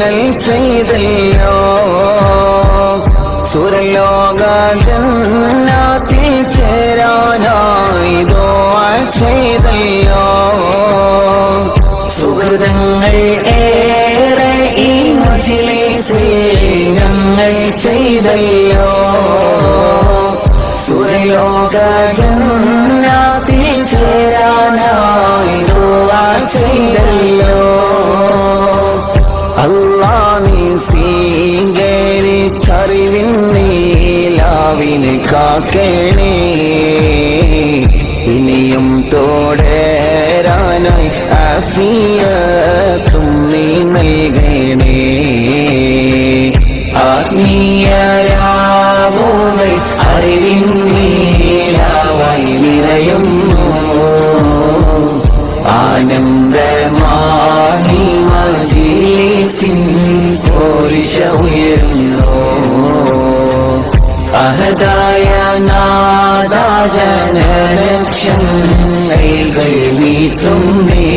ചെയ്തല്ലോ. സുരലോക ജന്നാത്തിൽ ചേരാനായി ദുആ ചെയ്തല്ലോ. സുഹൃതങ്ങൾ ഏറെ ഈ മജിലിസിൽ ഞങ്ങൾ ചെയ്തല്ലോ. സുരലോക ജന്നാത്തിൽ ചേരാനായി ദുആ ചെയ്തല്ലോ. സ്വീകരിച്ചറിവിൻ നീലാവിന് കാക്കണേ. ഇനിയും തോടേരാനായി അഫിയത്തും നീ നൽകണേ. ആത്മീയരാവുകൾ അറിവിൻ നീലാവായി നിറയുന്നു. ആനന്ദമാണി മജിലിസിൻ പോരിശ ഉയരുന്നു. അഹദായ നാദാ ജനലക്ഷങ്ങൾ നീട്ടുന്നേ